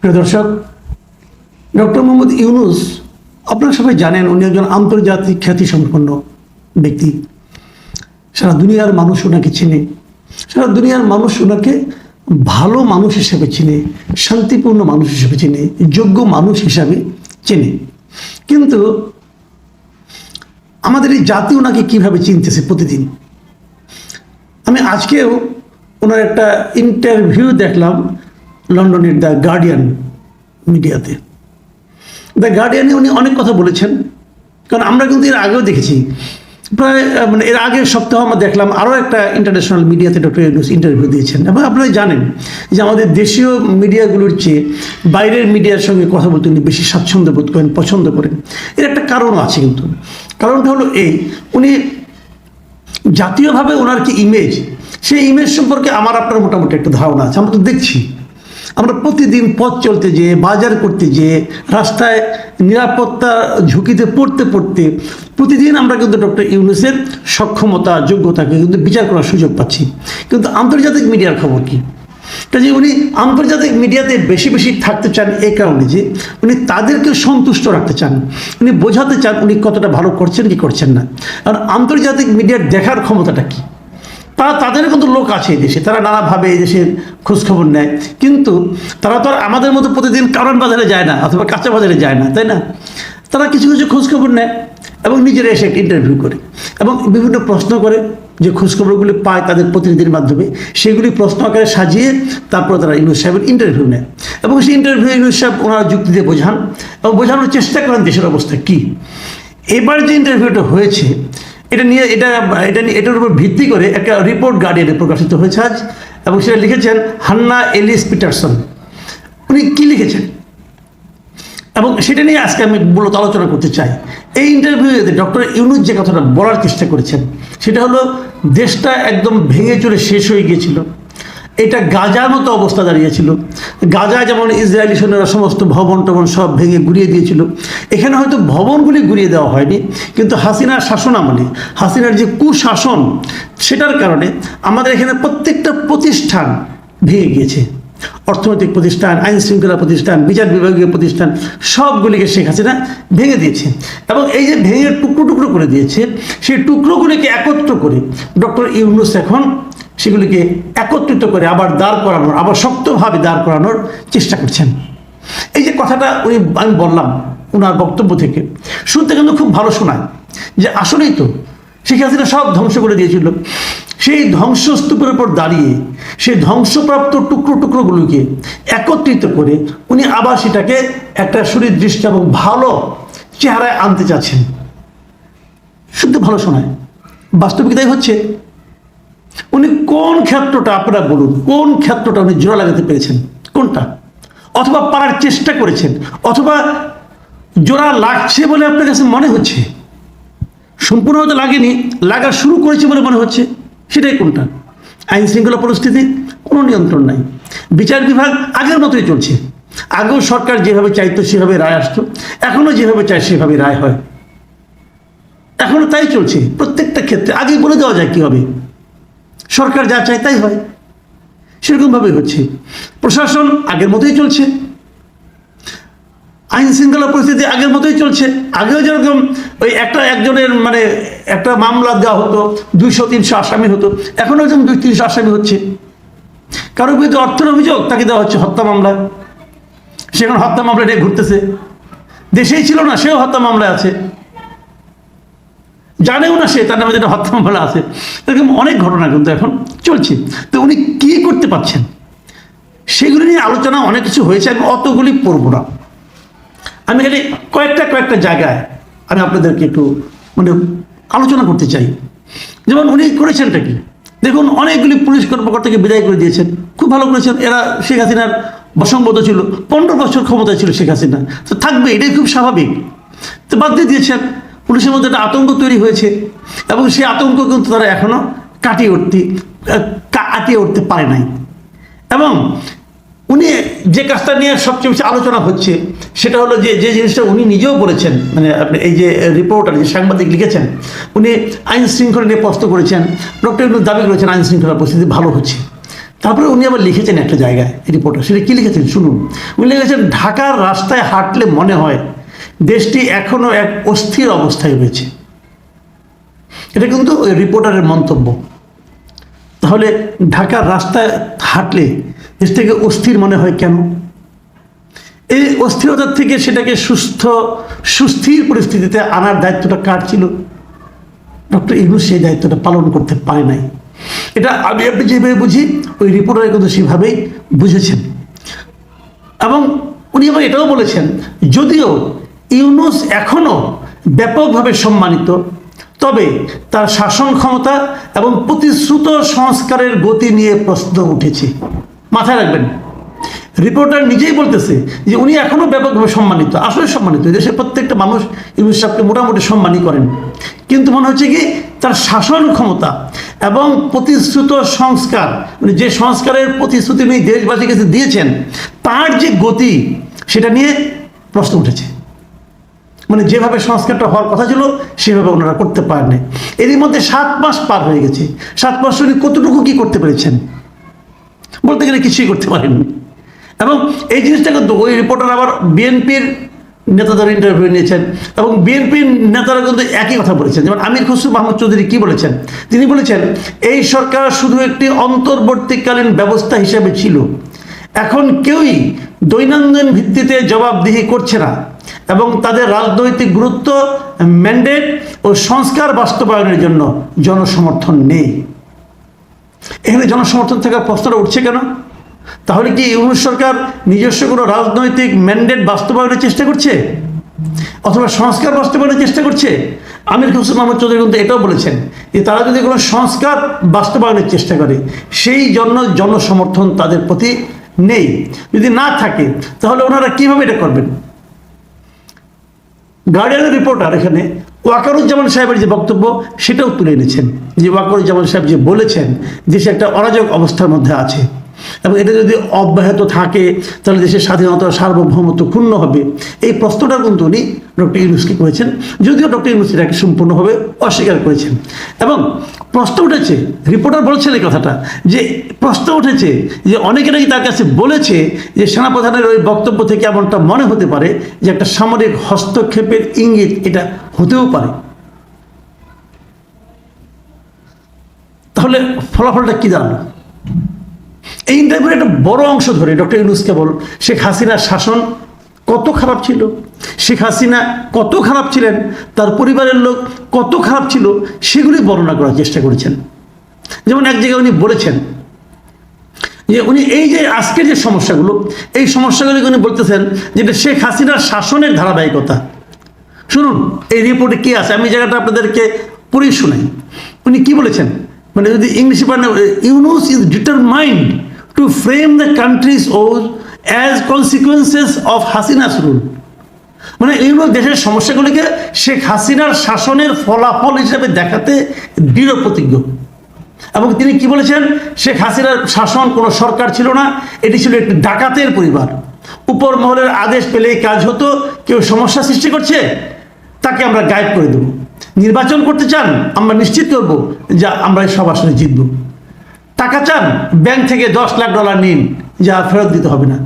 প্রিয় দর্শক, ডক্টর মোহাম্মদ ইউনুস, আপনারা সবাই জানেন উনি একজন আন্তর্জাতিক খ্যাতিসম্পন্ন ব্যক্তি। সারা দুনিয়ার মানুষ ওনাকে চেনে। সারা দুনিয়ার মানুষ ওনাকে ভালো মানুষ হিসেবে চিনে, শান্তিপূর্ণ মানুষ হিসেবে চিনে, যোগ্য মানুষ হিসাবে চেনে। কিন্তু আমাদের এই জাতি ওনাকে কীভাবে চিনতেছে প্রতিদিন? আমি আজকেও ওনার একটা ইন্টারভিউ দেখলাম লন্ডনের দ্য গার্ডিয়ান মিডিয়াতে। দ্য গার্ডিয়ানে উনি অনেক কথা বলেছেন, কারণ আমরা কিন্তু এর আগেও দেখেছি। প্রায় মানে এর আগের সপ্তাহ আমরা দেখলাম আরও একটা ইন্টারন্যাশনাল মিডিয়াতে ডক্টর ইউনুস ইন্টারভিউ দিয়েছেন। এবং আপনারা জানেন যে আমাদের দেশীয় মিডিয়াগুলোর চেয়ে বাইরের মিডিয়ার সঙ্গে কথা বলতে উনি বেশি স্বাচ্ছন্দ্য বোধ করেন, পছন্দ করেন। এর একটা কারণও আছে কিন্তু। কারণটা হলো এই, উনি জাতীয়ভাবে ওনার কি ইমেজ সেই ইমেজ সম্পর্কে আমার, আপনার মোটামুটি একটা ধারণা আছে। আমরা তো দেখছি। আমরা প্রতিদিন পথ চলতে যেয়ে, বাজার করতে যেয়ে, রাস্তায় নিরাপত্তা ঝুঁকিতে পড়তে পড়তে প্রতিদিন আমরা কিন্তু ডক্টর ইউনুসের সক্ষমতা, যোগ্যতাকে কিন্তু বিচার করার সুযোগ পাচ্ছি। কিন্তু আন্তর্জাতিক মিডিয়ার খবর কি? কাজে উনি আন্তর্জাতিক মিডিয়াতে বেশি বেশি থাকতে চান এই কারণে যে উনি তাদেরকে সন্তুষ্ট রাখতে চান। উনি বোঝাতে চান উনি কতটা ভালো করছেন কি করছেন না। আর আন্তর্জাতিক মিডিয়ার দেখার ক্ষমতাটা কি? তারা তাদের কিন্তু লোক আছে এই দেশে, তারা নানাভাবে এই দেশের খোঁজখবর নেয়। কিন্তু তারা তো আর আমাদের মতো প্রতিদিন কারণ বাজারে যায় না, অথবা কাঁচা বাজারে যায় না, তাই না? তারা কিছু কিছু খোঁজখবর নেয় এবং নিজেরা এসে একটা ইন্টারভিউ করে এবং বিভিন্ন প্রশ্ন করে, যে খোঁজখবরগুলি পায় তাদের প্রতিনিধির মাধ্যমে, সেগুলি প্রশ্ন আকারে সাজিয়ে তারপর তারা ইউনুস সাহেবের ইন্টারভিউ নেয়। এবং সেই ইন্টারভিউ ইউনুস সাহেব ওনারা যুক্তি দিয়ে বোঝান এবং বোঝানোর চেষ্টা করেন দেশের অবস্থা কী। এবার যে ইন্টারভিউটা হয়েছে এটা নিয়ে, এটা এটা নিয়ে, এটার উপর ভিত্তি করে একটা রিপোর্ট গার্ডিয়ানে প্রকাশিত হয়েছে আজ, এবং সেটা লিখেছেন হান্না এলিস পিটারসন। উনি কী লিখেছেন? এবং সেটা নিয়ে আজকে আমি মূলত আলোচনা করতে চাই। এই ইন্টারভিউতে ডক্টর ইউনুস যে কথাটা বলার চেষ্টা করেছেন, সেটা হলো, দেশটা একদম ভেঙে চলে শেষ হয়ে গিয়েছিল। এটা গাজার মতো অবস্থা দাঁড়িয়েছিল। গাজা যেমন ইসরায়েলি সৈন্যরা সমস্ত ভবন টবন সব ভেঙে গুড়িয়ে দিয়েছিল। এখানে হয়তো ভবনগুলি গুড়িয়ে দেওয়া হয়নি, কিন্তু হাসিনার শাসন আমলে, হাসিনার যে কুশাসন, সেটার কারণে আমাদের এখানে প্রত্যেকটা প্রতিষ্ঠান ভেঙে গিয়েছে। অর্থনৈতিক প্রতিষ্ঠান, আইন শৃঙ্খলা প্রতিষ্ঠান, বিচার বিভাগীয় প্রতিষ্ঠান, সবগুলিকে শেখ হাসিনা ভেঙে দিয়েছে। এবং এই যে ভেঙে টুকরো টুকরো করে দিয়েছে, সেই টুকরোগুলিকে একত্র করে ডক্টর ইউনুস এখন সেগুলিকে একত্রিত করে আবার দাঁড় করানোর, আবার শক্তভাবে দাঁড় করানোর চেষ্টা করছেন। এই যে কথাটা উনি, আমি বললাম ওনার বক্তব্য থেকে, শুনতে কিন্তু খুব ভালো শোনায় যে আসলেই তো শেখ হাসিনা সব ধ্বংস করে দিয়েছিল। সেই ধ্বংসস্তূপের উপর দাঁড়িয়ে সেই ধ্বংসপ্রাপ্ত টুকরো টুকরোগুলোকে একত্রিত করে উনি আবার সেটাকে একটা সুনির্দিষ্ট এবং ভালো চেহারায় আনতে চাচ্ছেন। শুনতে ভালো শোনায়। বাস্তবিক তাই হচ্ছে উনি কোন ক্ষেত্রটা আপনারা বলুন, কোন ক্ষেত্রটা উনি জোড়া লাগাতে পেরেছেন? কোনটা? অথবা পারার চেষ্টা করেছেন, অথবা জোড়া লাগছে বলে আপনার কাছে মনে হচ্ছে? সম্পূর্ণ হয়তো লাগেনি, লাগা শুরু করেছে বলে মনে হচ্ছে, সেটাই কোনটা? আইন শৃঙ্খলা পরিস্থিতি কোনো নিয়ন্ত্রণ নাই। বিচার বিভাগ আগের মতোই চলছে। আগেও সরকার যেভাবে চাইতো সেভাবে রায় আসতো, এখনও যেভাবে চায় সেভাবে রায় হয়। এখনও তাই চলছে, প্রত্যেকটা ক্ষেত্রে, আগেই বলে দেওয়া যায় কী হবে। সরকার যা চায় তাই হয়। সেরকমভাবেই হচ্ছে। প্রশাসন আগের মতোই চলছে। আইন শৃঙ্খলা পরিস্থিতি আগের মতোই চলছে। আগেও যেরকম ওই একটা একজনের মানে একটা মামলা দেওয়া হতো, দুইশো, তিনশো আসামি হতো। এখনও যেমন দুই, তিনশো আসামি হচ্ছে। কারোর বিরুদ্ধে অর্থের অভিযোগ তাকে দেওয়া হচ্ছে হত্যা মামলা। সেখানে হত্যা মামলা নিয়ে ঘুরতেছে। দেশেই ছিল না, সেও হত্যা মামলায় আছে। জানেও না সে, তার নামে যেটা হত্যা মামলা আছে। এরকম অনেক ঘটনা কিন্তু এখন চলছে। তো উনি কী করতে পারছেন? সেগুলি নিয়ে আলোচনা অনেক কিছু হয়েছে, আমি অতগুলি পড়ব না। আমি খালি কয়েকটা কয়েকটা জায়গায় আমি আপনাদেরকে একটু মানে আলোচনা করতে চাই। যেমন উনি করেছেনটা কি? দেখুন, অনেকগুলি পুলিশ কর্মকর্তাকে বিদায় করে দিয়েছেন। খুব ভালো করেছেন। এরা শেখ হাসিনার বসংগত ছিল। পনেরো বছর ক্ষমতায় ছিল শেখ হাসিনা। তো থাকবে, এটাই খুব স্বাভাবিক। তো বাদ দিয়ে দিয়েছেন। পুলিশের মধ্যে একটা আতঙ্ক তৈরি হয়েছে এবং সেই আতঙ্ক কিন্তু তারা এখনও কাটিয়ে উঠতে কাটিয়ে উঠতে পারে নাই। এবং উনি যে কাজটা নিয়ে সবচেয়ে বেশি আলোচনা হচ্ছে, সেটা হলো যে যে জিনিসটা উনি নিজেও বলেছেন মানে আপনি এই যে রিপোর্টার, যে সাংবাদিক লিখেছেন, উনি আইন শৃঙ্খলা নিয়ে প্রশ্ন করেছেন, ডক্টর দাবি করেছেন আইন শৃঙ্খলা পরিস্থিতি ভালো হচ্ছে। তারপরে উনি আবার লিখেছেন একটা জায়গায় রিপোর্টার সেটা কী লিখেছেন? শুনুন। উনি লিখেছেন, ঢাকার রাস্তায় হাঁটলে মনে হয় দেশটি এখনও এক অস্থির অবস্থায় রয়েছে। এটা কিন্তু ওই রিপোর্টারের মন্তব্য। তাহলে ঢাকার রাস্তায় হাঁটলে দেশটাকে অস্থির মনে হয় কেন? এই অস্থিরতার থেকে সেটাকে সুস্থ, সুস্থির পরিস্থিতিতে আনার দায়িত্বটা কার ছিল? ডক্টর ইউনুস সেই দায়িত্বটা পালন করতে পারে নাই। এটা আমি আপনি যেভাবে বুঝি, ওই রিপোর্টার কিন্তু সেভাবেই বুঝেছেন। এবং উনি আবার এটাও বলেছেন, যদিও ইউনুস এখনও ব্যাপকভাবে সম্মানিত, তবে তার শাসন ক্ষমতা এবং প্রতিশ্রুত সংস্কারের গতি নিয়ে প্রশ্ন উঠেছে। মাথায় রাখবেন, রিপোর্টার নিজেই বলতেছে যে উনি এখনও ব্যাপকভাবে সম্মানিত, আসলে সম্মানিত দেশের প্রত্যেকটা মানুষ ইউনুস সাহেবকে মোটামুটি সম্মানই করেন। কিন্তু মনে হচ্ছে কি, তার শাসন ক্ষমতা এবং প্রতিশ্রুত সংস্কার মানে যে সংস্কারের প্রতিশ্রুতি উনি দেশবাসীর কাছে দিয়েছেন, তার যে গতি, সেটা নিয়ে প্রশ্ন উঠেছে। মানে যেভাবে সংস্কারটা হওয়ার কথা ছিল, সেভাবে ওনারা করতে পারেননি। এরই মধ্যে সাত মাস পার হয়ে গেছে। সাত মাস উনি কতটুকু কি করতে পেরেছেন? বলতে গেলে কিছুই করতে পারেননি। এবং এই জিনিসটা কিন্তু ওই রিপোর্টার আবার বিএনপির নেতাদের ইন্টারভিউ নিয়েছেন এবং বিএনপির নেতারা কিন্তু একই কথা বলেছেন। যেমন আমির খসরু মাহমুদ চৌধুরী কি বলেছেন? তিনি বলেছেন, এই সরকার শুধু একটি অন্তর্বর্তীকালীন ব্যবস্থা হিসেবে ছিল। এখন কেউই দৈনন্দিন ভিত্তিতে জবাবদিহি করছে না। এবং তাদের রাজনৈতিক গুরুত্ব ম্যান্ডেট ও সংস্কার বাস্তবায়নের জন্য জনসমর্থন নেই। এখানে জনসমর্থন থাকার প্রশ্নটা উঠছে কেন? তাহলে কি ইউনুস সরকার নিজস্ব কোনো রাজনৈতিক ম্যান্ডেট বাস্তবায়নের চেষ্টা করছে? অথবা সংস্কার বাস্তবায়নের চেষ্টা করছে? আমির হোসেন মোহাম্মদ চৌধুরী কিন্তু এটাও বলেছেন যে তারা যদি কোনো সংস্কার বাস্তবায়নের চেষ্টা করে, সেই জন্য জনসমর্থন তাদের প্রতি নেই। যদি না থাকে, তাহলে ওনারা কীভাবে এটা করবেন? গার্ডিয়ানের রিপোর্টার এখানে ওয়াকারুজ্জামান সাহেবের যে বক্তব্য, সেটাও তুলে এনেছেন। যে ওয়াকারুজ্জামান সাহেব যে বলেছেন যে সে একটা অরাজক অবস্থার মধ্যে আছে। এবং এটা যদি অব্যাহত থাকে, তাহলে দেশের স্বাধীনতা সার্বভৌমত্ব ক্ষুণ্ণ হবে। এই প্রশ্নটা কিন্তু উনি ডক্টর ইউনুসকে করেছেন। যদিও ডক্টর ইউনুস এটাকে সম্পূর্ণভাবে অস্বীকার করেছেন। এবং প্রশ্ন উঠেছে, রিপোর্টার বলছেন এই কথাটা, যে প্রশ্ন উঠেছে যে অনেকে নাকি তার কাছে বলেছে যে সেনাপ্রধানের ওই বক্তব্য থেকে এমনটা মনে হতে পারে যে একটা সামরিক হস্তক্ষেপের ইঙ্গিত এটা হতেও পারে। তাহলে ফলাফলটা কি দাঁড়াল? এই ইন্টারভিউর একটা বড় অংশ ধরে ডক্টর ইউনুস কেবল শেখ হাসিনার শাসন কত খারাপ ছিল, শেখ হাসিনা কত খারাপ ছিলেন, তার পরিবারের লোক কত খারাপ ছিল, সেগুলি বর্ণনা করার চেষ্টা করেছেন। যেমন এক জায়গায় উনি বলেছেন যে উনি এই যে আজকের যে সমস্যাগুলো, এই সমস্যাগুলি উনি বলতেছেন যেটা শেখ হাসিনার শাসনের ধারাবাহিকতা। শুনুন, এই রিপোর্টে কি আছে? আমি জায়গাটা আপনাদেরকে পড়ে শোনাই। উনি কি বলেছেন? মানে যদি ইংলিশে পারেন Yunus is determined to frame the countries or as consequences of Hasina's rule মানে ইউনুস দেশের সমস্যাগুলিকে শেখ হাসিনার শাসনের ফলাফল হিসেবে দেখাতে দৃঢ় প্রতিজ্ঞ। এবং তিনি কি বলেছেন? শেখ হাসিনার শাসন কোনো সরকার ছিল না, এটি ছিল একটি ডাকাতের পরিবার। উপর মহলের আদেশ পেলেই কাজ হতো, কেউ সমস্যা সৃষ্টি করছে, তাকে আমরা গায়েব করে দেব। নির্বাচন করতে চান, আমরা নিশ্চিত করব যে আমরা সব আসলে জিতব। টাকা চান ব্যাংক থেকে দশ লাখ ডলার নিন, যা ফেরত দিতে হবে না।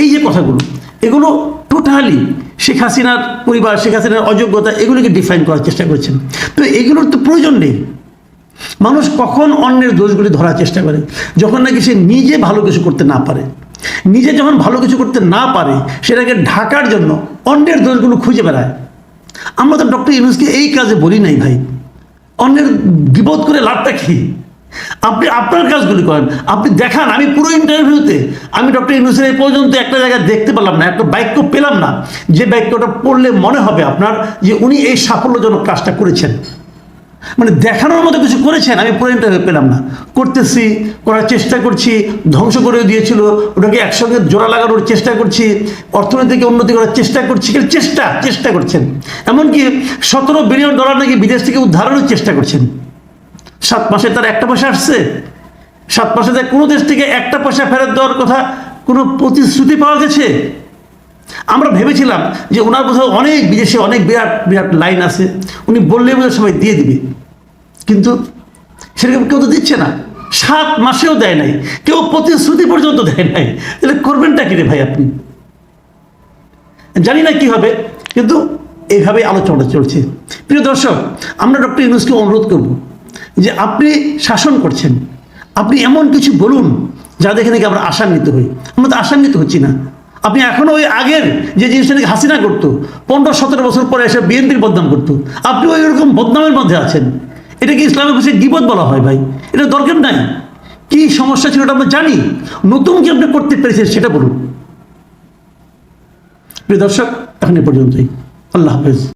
এই যে কথাগুলো, এগুলো টোটালি শেখ হাসিনার পরিবার, শেখ হাসিনার অযোগ্যতা, এগুলিকে ডিফাইন করার চেষ্টা করছেন। তো এগুলোর তো প্রয়োজন নেই। মানুষ কখন অন্যের দোষগুলি ধরার চেষ্টা করে? যখন নাকি সে নিজে ভালো কিছু করতে না পারে। নিজে যখন ভালো কিছু করতে না পারে, সেটাকে ঢাকার জন্য অন্যের দোষগুলো খুঁজে বেড়ায়। আমরা তো ডক্টর ইউনুসকে এই কাজে বলি নাই ভাই। অন্যের বিপদ করে লাভটা কি? আপনি আপনার কাজগুলি করেন। আপনি দেখান, আমি পুরো ইন্টারভিউতে আমি ডক্টর ইউনুসের এই পর্যন্ত একটা জায়গায় দেখতে পেলাম না, একটা বাক্য পেলাম না। যে বাক্যটা পড়লে মনে হবে আপনার যে উনি এই সাফল্যজনক কাজটা করেছেন। মানে দেখানোর মতো কিছু করেছেন, আমি পুরো ইন্টারভিউ পেলাম না। করতেছি, করার চেষ্টা করছি, ধ্বংস করে দিয়েছিল, ওটাকে একসঙ্গে জোড়া লাগানোর চেষ্টা করছি, অর্থনীতিকে উন্নতি করার চেষ্টা করছি, কিন্তু চেষ্টা চেষ্টা করছেন। এমনকি সতেরো বিলিয়ন ডলার নাকি বিদেশ থেকে উদ্ধারের চেষ্টা করছেন। সাত মাসে তার একটা পয়সা আসছে। সাত মাসে তার কোনো দেশ থেকে একটা পয়সা ফেরত দেওয়ার কথা কোনো প্রতিশ্রুতি পাওয়া গেছে? আমরা ভেবেছিলাম যে ওনার কোথাও অনেক বিদেশে অনেক বিরাট বিরাট লাইন আছে। উনি বললে বোধহয় সবাই দিয়ে দিবে। কিন্তু সেরকম কেউ তো দিচ্ছে না। সাত মাসেও দেয় নাই। কেউ প্রতিশ্রুতি পর্যন্ত দেয় নাই। তাহলে করবেনটা কি রে ভাই আপনি? জানি না কি হবে, কিন্তু এইভাবে আলোচনা চলছে। প্রিয় দর্শক, আমরা ডক্টর ইউনুসকে অনুরোধ করব। যে আপনি শাসন করছেন। আপনি এমন কিছু বলুন যা দেখে নাকি আমরা আশান্বিত হই। আমরা তো আশান্বিত হচ্ছি না। আপনি এখনও ওই আগের যে জিনিসটা নাকি হাসিনা করতো, পনেরো সতেরো বছর পরে এসে বিএনপির বদনাম করতো, আপনি ওই রকম বদনামের মধ্যে আছেন। এটা কি ইসলামের ভাষায় গিবত বলা হয় ভাই। এটা দরকার নাই। কি সমস্যা ছিল ওটা আমরা জানি। নতুন কি আপনি করতে পেরেছেন সেটা বলুন। প্রিয় দর্শক, এখন এ পর্যন্তই। আল্লাহ হাফেজ।